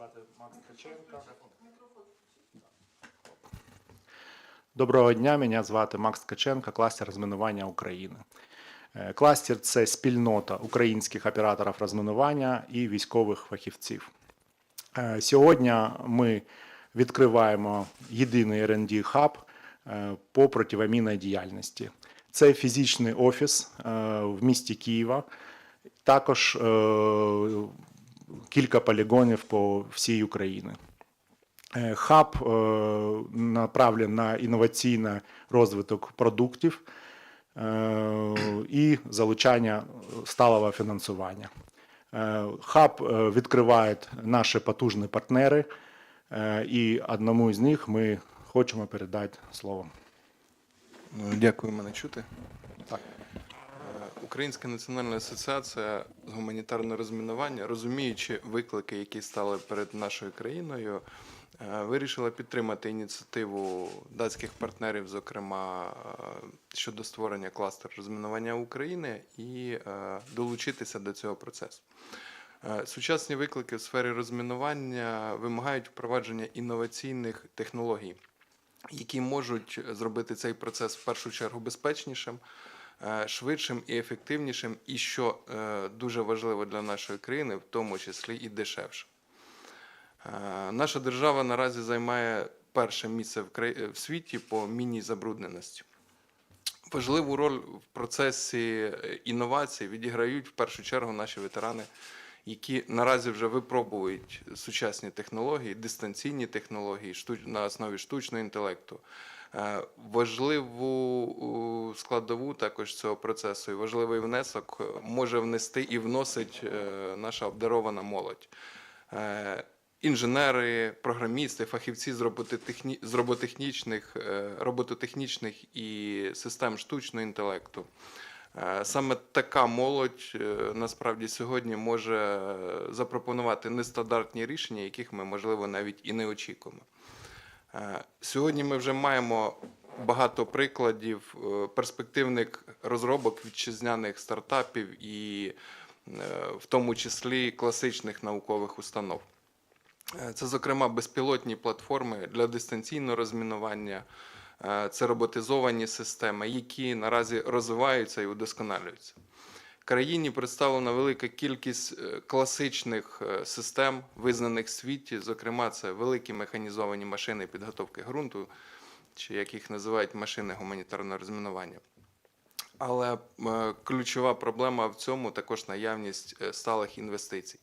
звати Макс Ткаченко. Доброго дня, мене звати Макс Ткаченко, кластер розмінування України. Е, Кластер це спільнота українських операторів розмінування і військових фахівців. Е, Сьогодні ми відкриваємо єдиний R&D хаб е, по противомінній діяльності. Це фізичний офіс в місті Києва, також кілька полігонів по всій Україні. Е, Хаб е, направлений на інноваційний розвиток продуктів е, і залучання сталого фінансування. Хаб відкриває наші потужні партнери, і одному з них ми хочемо передати слово. Ну, Дякую, мене чути. Українська національна асоціація з гуманітарного розмінування, розуміючи виклики, які стали перед нашою країною, е, вирішила підтримати ініціативу датських партнерів, зокрема е, щодо створення кластеру розмінування України, і е, долучитися до цього процесу. Сучасні виклики в сфері розмінування вимагають впровадження інноваційних технологій які можуть зробити цей процес в першу чергу безпечнішим, швидшим і ефективнішим, і що е, дуже важливо для нашої країни, в тому числі і дешевшим. Е, Наша держава наразі займає перше місце в світі по міні-забрудненості. Важливу роль в процесі е, інновацій відіграють в першу чергу наші ветерани, які наразі вже випробують сучасні технології, дистанційні технології на основі штучного інтелекту. Е, Важливу складову також цього процесу і важливий внесок може внести і вносить е, наша обдарована молодь. Е, Інженери, програмісти, фахівці з, робототехні... з роботехнічних, е, робототехнічних і систем штучного інтелекту. Саме така молодь насправді сьогодні може запропонувати нестандартні рішення, яких ми, можливо, навіть і не очікуємо. Е, Сьогодні ми вже маємо багато прикладів е, перспективних розробок вітчизняних стартапів і е, в тому числі класичних наукових установ. Це, зокрема, безпілотні платформи для дистанційного розмінування, це роботизовані системи, які наразі розвиваються і удосконалюються. Країні представлена велика кількість е, класичних е, систем, визнаних в світі. Зокрема, це великі механізовані машини підготовки ґрунту, чи як їх називають машини гуманітарного розмінування. Але е, ключова проблема в цьому також наявність сталих інвестицій.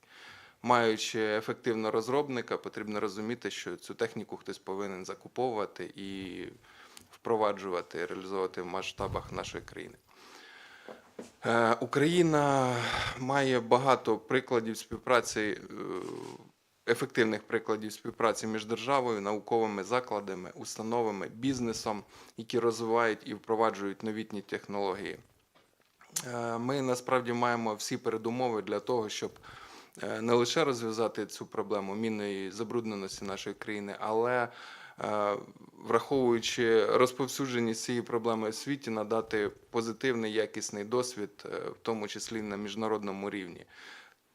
Маючи ефективного розробника, потрібно розуміти, що цю техніку хтось повинен закуповувати і впроваджувати, реалізовувати в масштабах нашої країни. Е, Україна має багато прикладів співпраці, е, ефективних прикладів співпраці між державою, науковими закладами, установами, бізнесом, які розвивають і впроваджують новітні технології. Е, Ми насправді маємо всі передумови для того, щоб не лише розв'язати цю проблему мінної забрудненості нашої країни, але враховуючи розповсюдженість цієї проблеми в світі, надати позитивний якісний досвід, е, в тому числі на міжнародному рівні.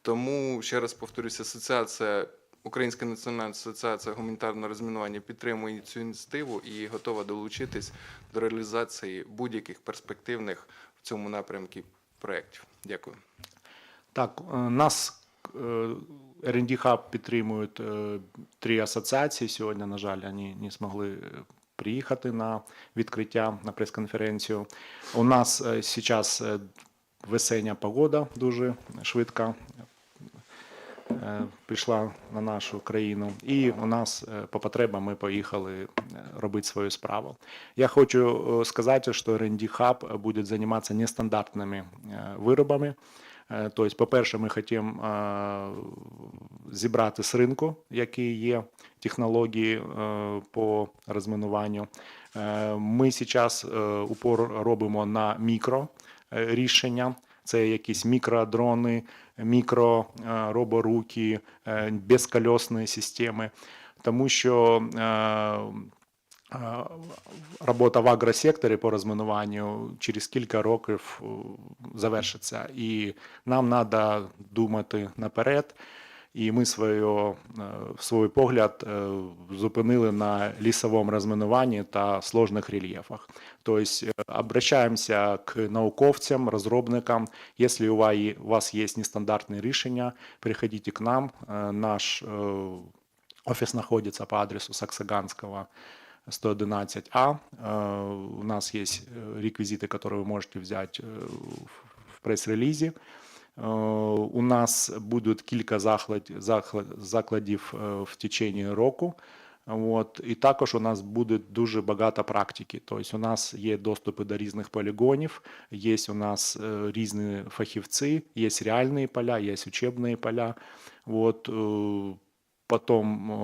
Тому ще раз повторюся, асоціація. Українська національна асоціація гуманітарного розмінування підтримує цю ініціативу і готова долучитись до реалізації будь-яких перспективних в цьому напрямку проєктів. Дякую. Так, е, нас е, R&D Hub підтримують е, три асоціації. Сьогодні, на жаль, вони не змогли е, приїхати на відкриття на прес-конференцію. У нас зараз весення погода дуже швидко е, прийшла на нашу країну, і у нас е, по потребам ми поїхали е, робити свою справу. Я хочу е, сказати, що R&D Hub буде займатися нестандартними е, виробами. Е, Тобто, по-перше, ми хочемо зібрати з ринку, які є технології е, по розмінуванню. Е, Ми зараз упор робимо на мікро рішення. Це якісь мікродрони, мікророборуки, безкольосні системи, тому що робота в агросекторі по розмінуванню через кілька років е, завершиться, і нам треба думати наперед. і ми своє, е, свій погляд е, зупинили на лісовому розмінуванні та сложних рельєфах. Тобто обращаємося к науковцям, розробникам. Якщо у вас є- нестандартні рішення, приходите к нам. Наш офис знаходиться по адресу Саксаганского 111А. Э, У нас есть э, реквизиты, которые вы можете взять э, в- в прес-релізі. Е, У нас будуть кілька заклад- заклад- закладів е, в течение року. От, і також у нас буде дуже багато практики. Тобто у нас є доступи до різних полігонів, є у нас е, різні фахівці, є реальні поля, є учебні поля. От, е, Потім е,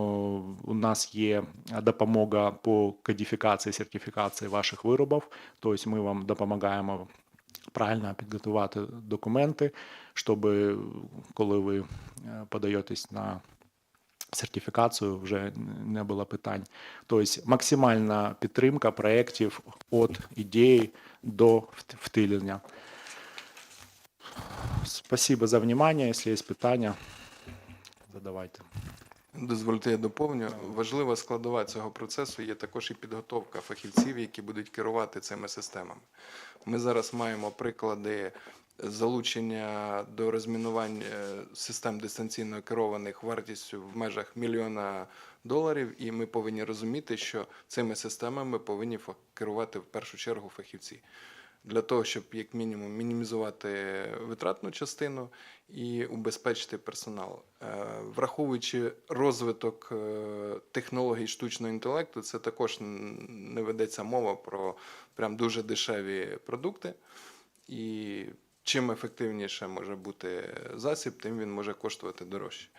у нас є допомога по кодифікації, сертифікації ваших виробів. Тобто ми вам допомагаємо правильно підготувати документи, щоб коли ви е, подаєтесь на сертифікацію, вже не було питань. Тобто максимальна підтримка проєктів від ідеї до вт- втілення. Спасибо за внимание. Якщо є питання, задавайте. Дозвольте, я доповню. Важлива складова цього процесу є також і підготовка фахівців, які будуть керувати цими системами. Ми зараз маємо приклади залучення до розмінувань е, систем дистанційно керованих вартістю в межах мільйона доларів, і ми повинні розуміти, що цими системами повинні керувати в першу чергу фахівці. Для того, щоб як мінімум мінімізувати витратну частину і убезпечити персонал. Е, Враховуючи розвиток е, технологій штучного інтелекту, це також не ведеться мова про прям дуже дешеві продукти. І чим ефективніше може бути засіб, тим він може коштувати дорожче.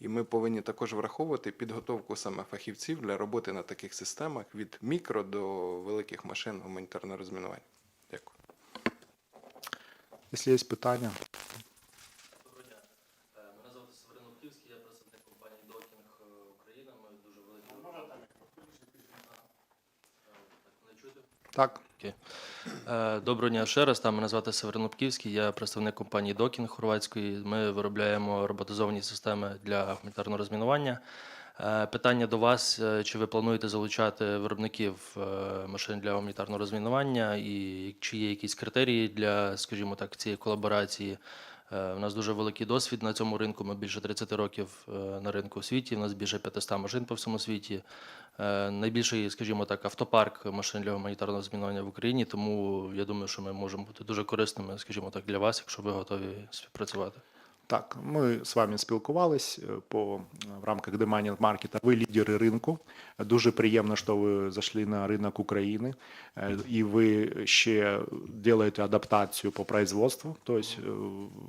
І ми повинні також враховувати підготовку саме фахівців для роботи на таких системах від мікро до великих машин гуманітарного розмінування. Якщо є питання, Доброго дня. Е, Мене звати Северин Лутківський, я представник компанії Докінг е, Україна. Ми дуже великі. Так, мене чути? так. Е, Доброго дня ще раз. Там мене звати Северин Лутківський, я представник компанії Докінг хорватської. Ми виробляємо роботизовані системи для гуманітарного розмінування. Е, Питання до вас: е, чи ви плануєте залучати виробників е, машин для гуманітарного розмінування, і чи є якісь критерії для, скажімо так, цієї колаборації? У нас дуже великий досвід на цьому ринку. Ми більше 30 років на ринку у світі. У нас більше 500 машин по всьому світі. Найбільший, скажімо так, автопарк машин для гуманітарного змінування в Україні. Тому я думаю, що ми можемо бути дуже корисними, скажімо так, для вас, якщо ви готові співпрацювати. Так, ми з вами спілкувались е, по в рамках демайнінг маркета. Ви лідери ринку. Дуже приємно, що ви зайшли на ринок України, е, і ви ще робите адаптацію по производству. Тобто е,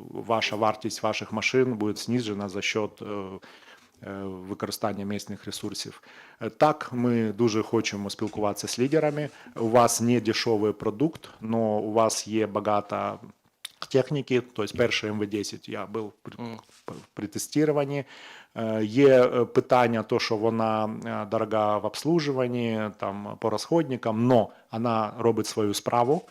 ваша вартість ваших машин буде знижена за счет е, е, використання місцевих ресурсів. Е, Так, ми дуже хочемо спілкуватися з лідерами. У вас не дешевий продукт, але у вас є багато техніки, тобто перший МВ-10 я був при, тестуванні. Е, Є е, питання, то, що вона е, дорога в обслуживанні, там, по розходникам, але вона робить свою справу.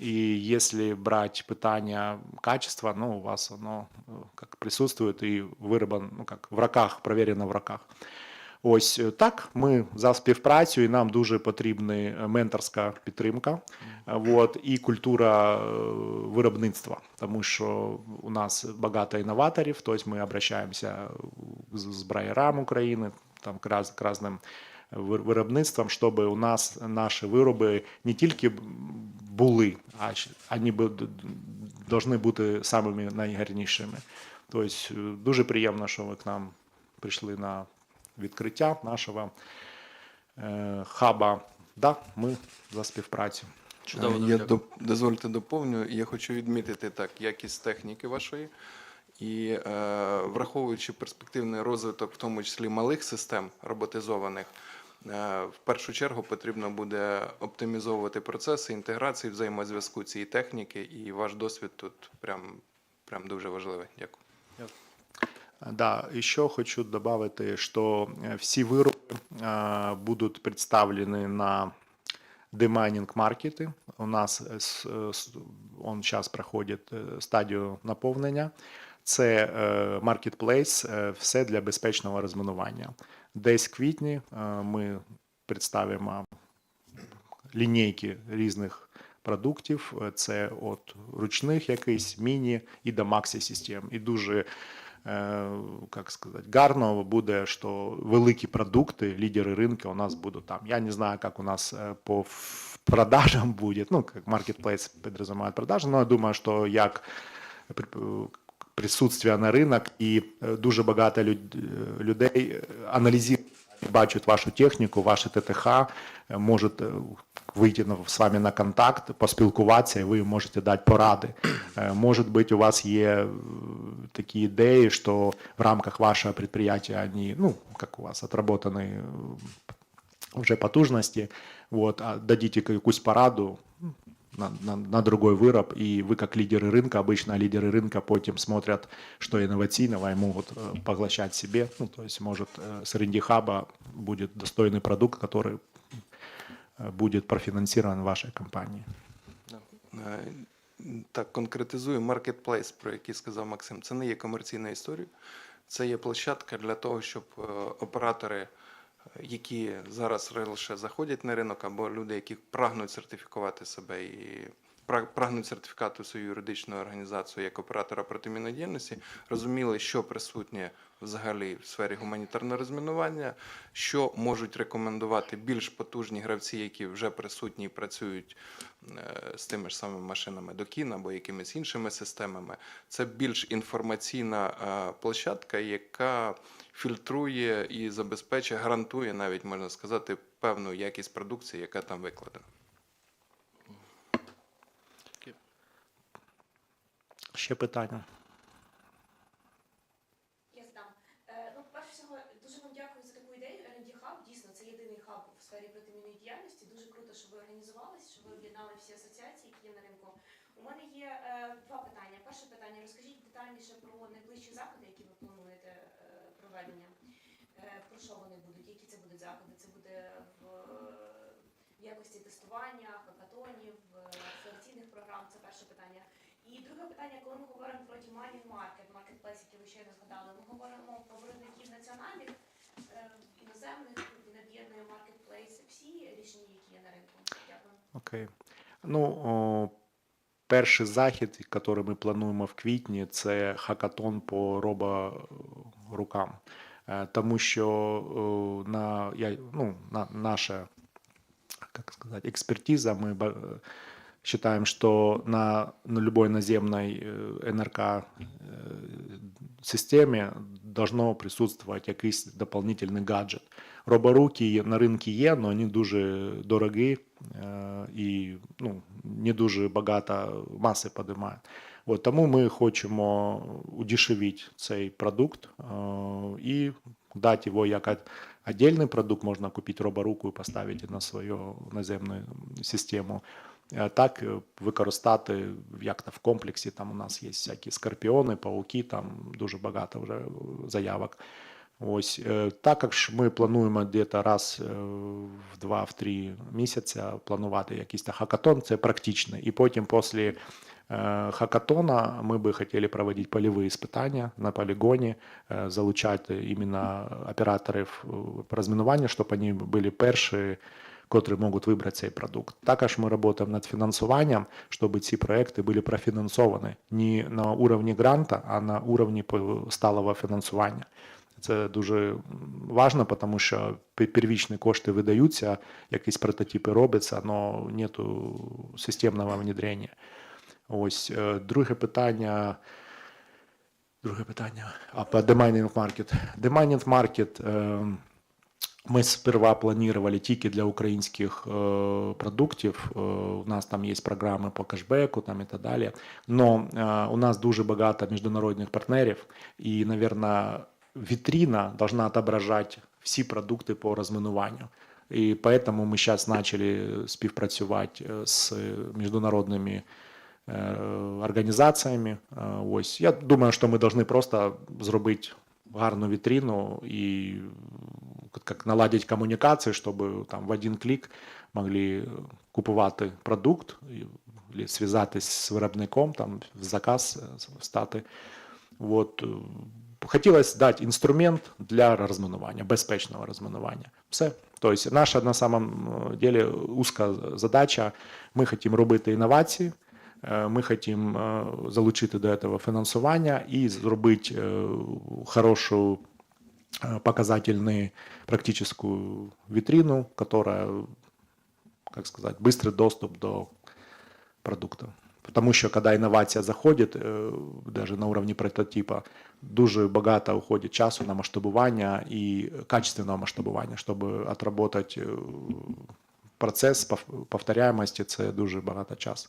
І якщо брати питання качества, ну, у вас воно е, как присутствует і вироблено, ну, как в роках, проверено в роках. Ось е, так. Ми за співпрацю, і нам дуже потрібна е, менторська підтримка, е, от, і культура виробництва, тому що у нас багато інноваторів. Тобто ми обращаємося з, брайерам України, там к, раз, к разним вир- виробництвам, щоб у нас наші вироби не тільки були, а вони повинні бути самими найгарнішими. Тобто дуже приємно, що ви к нам прийшли на відкриття нашого е, хаба. Да, ми за співпрацю. Чудово, Е, Я доп- дозвольте доповню. Я хочу відмітити так якість техніки вашої. І е, враховуючи перспективний розвиток, в тому числі малих систем роботизованих, е, в першу чергу потрібно буде оптимізовувати процеси інтеграції, взаємозв'язку цієї техніки, і ваш досвід тут прям, прям дуже важливий. Дякую. Да, еще хочу добавить, что э, все вырубы э, будут представлены на демайнинг маркеты. У нас э, с- э, с- он сейчас проходит э, стадію наповнення. це е, маркетплейс, е, все для безпечного розмінування. Десь в квітні е, ми представимо лінійки різних продуктів. Е, Це от ручних якийсь, міні і до максі систем. І дуже е, як сказати, гарно буде, що великі продукти, лідери ринку у нас будуть там. Я не знаю, як у нас е, по продажам буде, ну, як маркетплейс підрозуміє продажі, але я думаю, що як при- присутствие на ринок і е, дуже багато е, людей е, аналізують, бачать вашу техніку, ваше ТТХ, е, можуть е, вийти на- з вами на контакт, поспілкуватися, і ви можете дати поради. Е, Може бути, у вас є е, такі ідеї, що в рамках вашого підприємства вони, ну, як у вас, отработані е, вже потужності, вот, а дадите якусь пораду, на, на, на другой выроб, и вы как лидеры рынка, обычно лидеры рынка потім смотрят, что инновативного, и могут э, поглощать себе, ну, то есть, может, э, с R&D хаба будет достойный продукт, который э, будет профинансирован вашей компанией. Е, Так, конкретизую маркетплейс, про який сказав Максим. Це не є комерційна історія, це є площадка для того, щоб е, оператори, е, які зараз лише заходять на ринок, або люди, які прагнуть сертифікувати себе і прагнуть сертифікату свою юридичну організацію як оператора протимінної діяльності, розуміли, що присутнє взагалі в сфері гуманітарного розмінування, що можуть рекомендувати більш потужні гравці, які вже присутні і працюють е, з тими ж самими машинами Докін або якимись іншими системами. Це більш інформаційна е, площадка, яка фільтрує і забезпечує, гарантує навіть можна сказати певну якість продукції, яка там викладена. Ще питання? Я здам. Е, Ну, перше всього, дуже вам дякую за таку ідею. R&D Hub, дійсно, це єдиний хаб в сфері протимінної діяльності. Дуже круто, що ви організувались, що ви об'єднали всі асоціації, які є на ринку. У мене є е, два питання. Перше питання: розкажіть детальніше про найближчі заходи, які ви плануєте е, проведення. Е, про що вони будуть? Які це будуть заходи? Це буде в, в якості тестування, хакатонів, акселераційних програм. Це перше питання. І друге питання, коли ми говоримо про Demand Market, Marketplace, який ви щойно згадали, ми говоримо про виробників національних, е, іноземних, він об'єднує Marketplace, всі рішення, які є на ринку. Дякую. Окей. Ну, о, перший захід, який ми плануємо в квітні, це хакатон по роборукам. Е, Тому що на, я, ну, на, наша как сказать, экспертиза, мы ба- считаем, что на, на любой наземной э, НРК э, системе должно присутствовать якийсь дополнительний гаджет. Роборуки є- на ринку є, але вони дуже дорогі е, і ну, не дуже багато маси підіймають. От, тому ми хочемо удешевити цей продукт е, і дати його як от- отдельный продукт, можна купити роборуку і поставити на свою наземну систему. Е, Так е, використати як-то в комплексі. Там у нас є всякі скорпіони, пауки, там дуже багато вже е, заявок. Ось е, так ж ми плануємо десь раз в два-три місяці планувати якийсь хакатон, це практично. І потім після хакатона ми би хотіли проводити польові іспитання на полігоні, залучати іменно операторів по розмінуванню, щоб вони були перші, котрі можуть вибрати цей продукт. Також ми працюємо над фінансуванням, щоб ці проекти були профінансовані не на уровні гранта, а на уровні сталого фінансування. Це дуже важливо, тому що пе- первічні кошти видаються, якісь прототипи робляться, але нету системного внедрення. Ось е, друге питання. Друге питання. А по Demanding Market. Demanding Market е, ми сперва планували тільки для українських е, продуктів. Е, у нас там є програми по кешбеку там і так далі. Но е, у нас дуже багато міжнародних партнерів, і, мабуть, витрина должна отображать всі продукти по розмінуванню. І поэтому ми зараз почали співпрацювати е, з міжнародними е, організаціями. Е, Ось я думаю, що ми повинні просто зробити гарну вітрину і як наладити комунікації, щоб там в один клік могли купувати продукт, і зв'язатись з виробником, там в заказ е, стати. От, е, хотілося дати інструмент для розмінування, безпечного розмінування. Все. Тобто, наша на самом е, деле узка задача. Ми хочемо робити інновації, е, ми хочемо е, залучити до цього фінансування і зробити е, хорошу э, Показательную практическую витрину, которая, как сказать, быстрый доступ до продукта. Потому що коли інновація заходить, е, даже на уровні прототипа, дуже багато уходить часу на масштабування і качественного масштабування, щоб отработать е, процес пов- повторяємості, це дуже багато часу.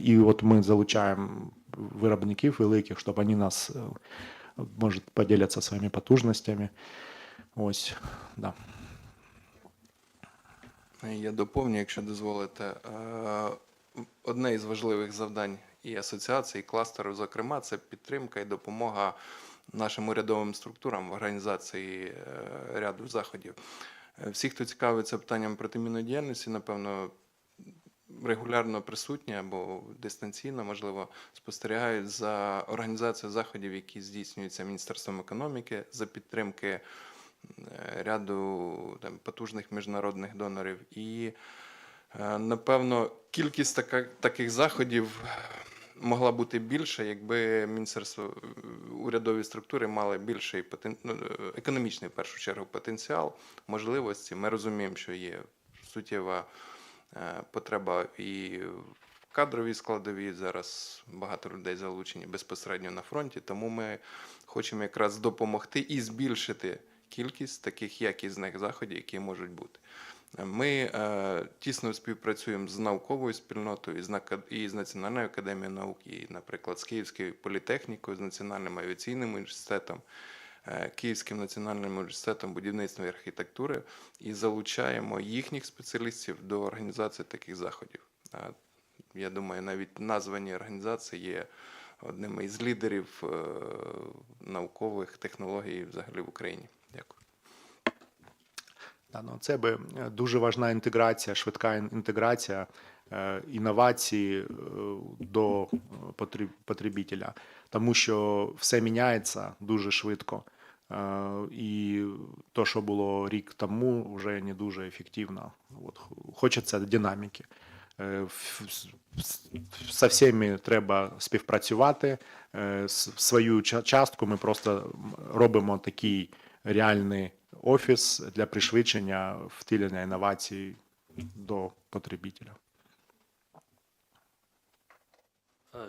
І от ми залучаємо виробників великих, щоб вони нас може поділяться своїми потужностями. Ось, да. Я доповню, якщо дозволите. Е, Одне із важливих завдань і асоціації, і кластеру, зокрема, це підтримка і допомога нашим урядовим структурам в організації е, ряду заходів. Е, Всі, хто цікавиться питанням протимінної діяльності, напевно, регулярно присутні або дистанційно, можливо, спостерігають за організацією заходів, які здійснюються Міністерством економіки за підтримки е, ряду там, потужних міжнародних донорів. І, е, напевно, кількість така, таких заходів могла бути більша, якби міністерство е, урядові структури мали більший потен... ну, економічний в першу чергу потенціал, можливості. Ми розуміємо, що є суттєва потреба і в кадровій складовій. Зараз багато людей залучені безпосередньо на фронті, тому ми хочемо якраз допомогти і збільшити кількість таких якісних заходів, які можуть бути. Ми е, тісно співпрацюємо з науковою спільнотою, і з, Національною академією наук, і, наприклад, з Київською політехнікою, з Національним авіаційним університетом, е, Київським національним університетом будівництва і архітектури і залучаємо їхніх спеціалістів до організації таких заходів. Е, Я думаю, навіть названі організації є одним із лідерів е, наукових технологій взагалі в Україні. Дякую. Да, ну, це би е, дуже важна інтеграція, швидка інтеграція е, інновації е, до е, потреб- потребителя, тому що все міняється дуже швидко. Е, І то, що було рік тому, вже не дуже ефективно. От, хочеться динаміки. Е, Со всіми треба співпрацювати. Е, Свою частку ми просто робимо такий реальний офіс для пришвидшення втілення інновацій до потребителя.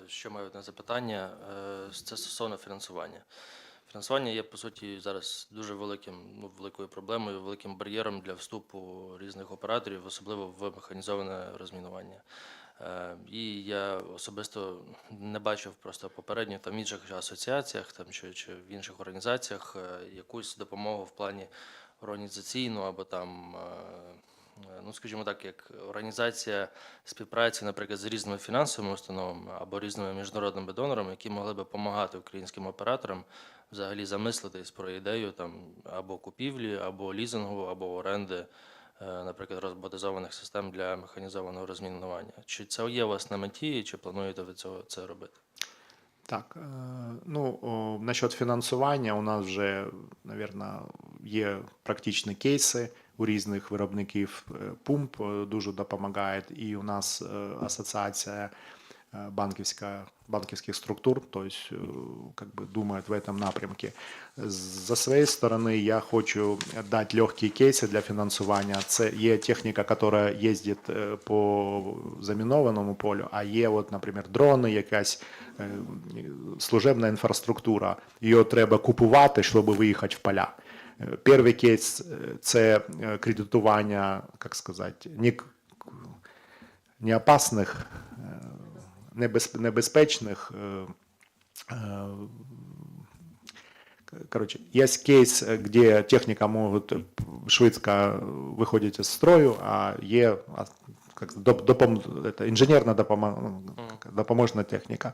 Ще маю одне запитання. Це стосовно фінансування. Фінансування є, по суті, зараз дуже великим, ну, великою проблемою, великим бар'єром для вступу різних операторів, особливо в механізоване розмінування. Е, І я особисто не бачив просто попередньо там в інших асоціаціях там, чи, чи в інших організаціях е, якусь допомогу в плані організаційну або там. е, ну скажімо так, як організація співпраці, наприклад, з різними фінансовими установами або різними міжнародними донорами, які могли би допомагати українським операторам взагалі замислитись про ідею там або купівлі, або лізингу, або оренди, е, наприклад, роботизованих систем для механізованого розмінування. Чи це є у вас на меті, чи плануєте ви цього це робити? Так, е, ну насчет фінансування у нас вже, мабуть, є практичні кейси у різних виробників. Е, Пумп дуже допомагає, і у нас асоціація е, банківська, банківських структур, то есть, э, как бы думает в этом напрямке. За своей стороны я хочу дать легкие кейсы для финансування. Це є техніка, яка їздить е, по замінованому полю, а є, от, наприклад, дрони, якась е, служебна інфраструктура. Її треба купувати, щоб виїхати в поля. Е, Перший кейс е, це е, кредитування, як сказати, не, к- не опасних, е, небез, небезпечних. е, е, Короче, есть кейс, э, где техника может э, швидко выходить из строю, а є а, как, доп, допом, это, інженерна допомо, ну, как, допоможна техніка.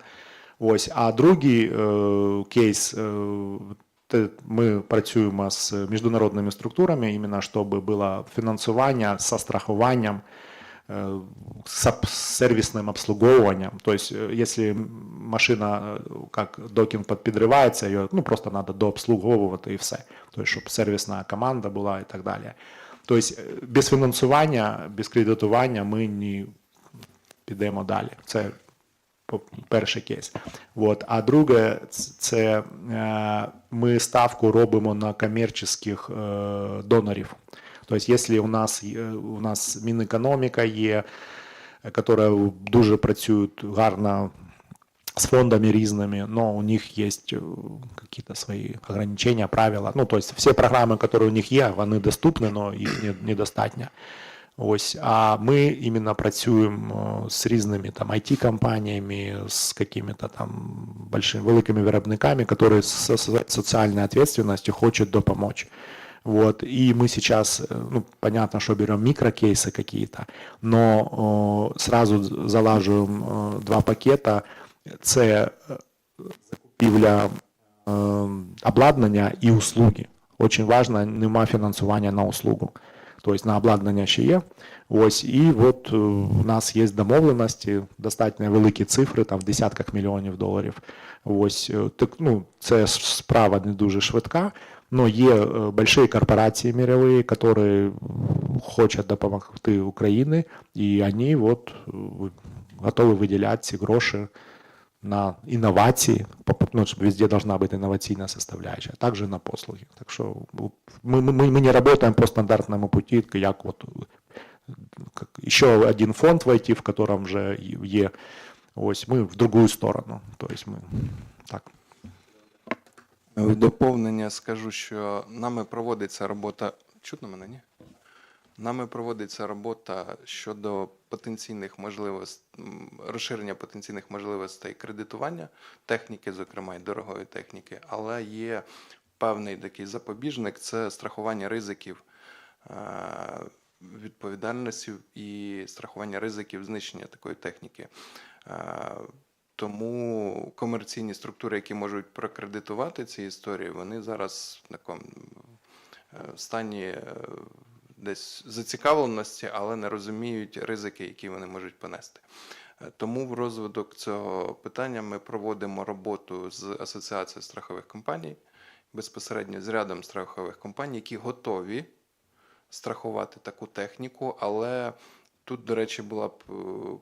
Ось. А другий е, кейс, е, те- ми працюємо з міжнародними структурами, іменно щоб було фінансування з страхуванням э, с об- с сервисным обслуговыванием. То есть, э, если машина, э, как докинг подпідрывається, ее ну, просто надо дообслуговувати і все. Тобто, щоб сервісна команда була і так далі. Тобто, е, без фінансування, без кредитування ми не підемо далі. Це по- перший кейс. От. А друге, ц- це е, ми ставку робимо на комерційних е, донорів. Тобто, якщо у нас, є- у нас Мінекономіка є, яка дуже працюють гарно с фондами різними, но у них есть э, какие-то свои ограничения, правила. Ну, то есть все программы, которые у них є, вони доступні, но їх не- недостатньо. Ось, а ми іменно працюємо е, з різними там IT-компаніями, з какими-то там большими, великими виробниками, які з со- соціальною відповідальністю хочуть допомогти. Вот. И мы сейчас, э, ну, понятно, что берем микрокейсы какие-то, но о, сразу залаживаем э, два пакета. Це е, закупівля е, обладнання і услуги. Очень важно, нема фінансування на услугу. Тобто на обладнання ще є. Ось, і от е, у нас є домовленості, достатньо великі цифри, там в десятках мільйонів доларів. Ось, е, так, ну, це справа не дуже швидка, але є е, великі корпорації мирові, які хочуть допомогти Україні, і вони от, е, готові виділяти ці гроші на інновації, поп- ну, щоб везде должна быть инновационная составляющая, а также на послуги. Так что ну, мы, мы, мы не работаем по стандартному пути, як вот как еще один фонд войти, в котором вже є, ось ми в другую сторону. То есть ми так. В доповнення скажу, що нами проводиться робота. Чутно мене, ні? Нами проводиться робота щодо потенційних можливостей, розширення потенційних можливостей кредитування техніки, зокрема й дорогої техніки, але є певний такий запобіжник це страхування ризиків е, відповідальності і страхування ризиків знищення такої техніки. Тому комерційні структури, які можуть прокредитувати ці історії, вони зараз в такому е, стані е, десь зацікавленості, але не розуміють ризики, які вони можуть понести. Е, Тому в розвиток цього питання ми проводимо роботу з Асоціацією страхових компаній, безпосередньо з рядом страхових компаній, які готові страхувати таку техніку, але тут, до речі, була б е,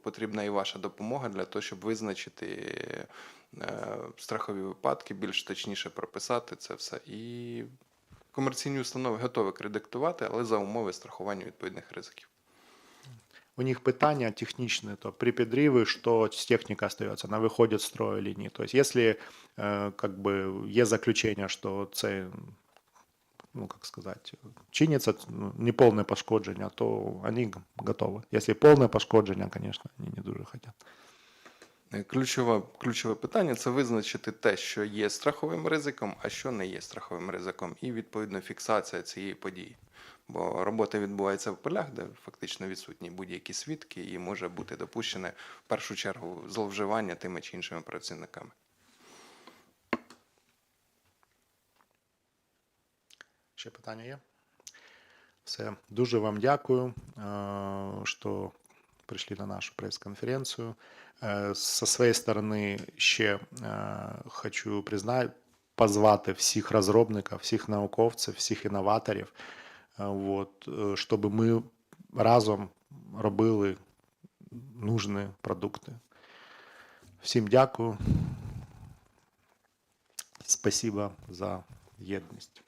потрібна і ваша допомога для того, щоб визначити е, страхові випадки, більш точніше прописати це все. І комерційні установи готові кредитувати, але за умови страхування відповідних ризиків. У них питання технічне, то при підриві, що техніка остається, вона виходить з строю чи ні. Тобто, якщо е, как бы, є заключення, що це ну, как сказать, чинится ну, неповне пошкодження, то вони готові. Якщо повне пошкодження, звісно, вони не дуже хочуть. Е, Ключове, ключове питання це визначити те, що є страховим ризиком, а що не є страховим ризиком, і відповідно фіксація цієї події. Бо робота відбувається в полях, де фактично відсутні будь-які свідки, і може бути допущене в першу чергу зловживання тими чи іншими працівниками. Ще питання є? Все. Дуже вам дякую, е, що прийшли на нашу прес-конференцію. Е, Со своєї сторони ще е, хочу признати, позвати всіх розробників, всіх науковців, всіх інноваторів, от, щоб ми разом робили нужні продукти. Всім дякую. Спасибо за єдність.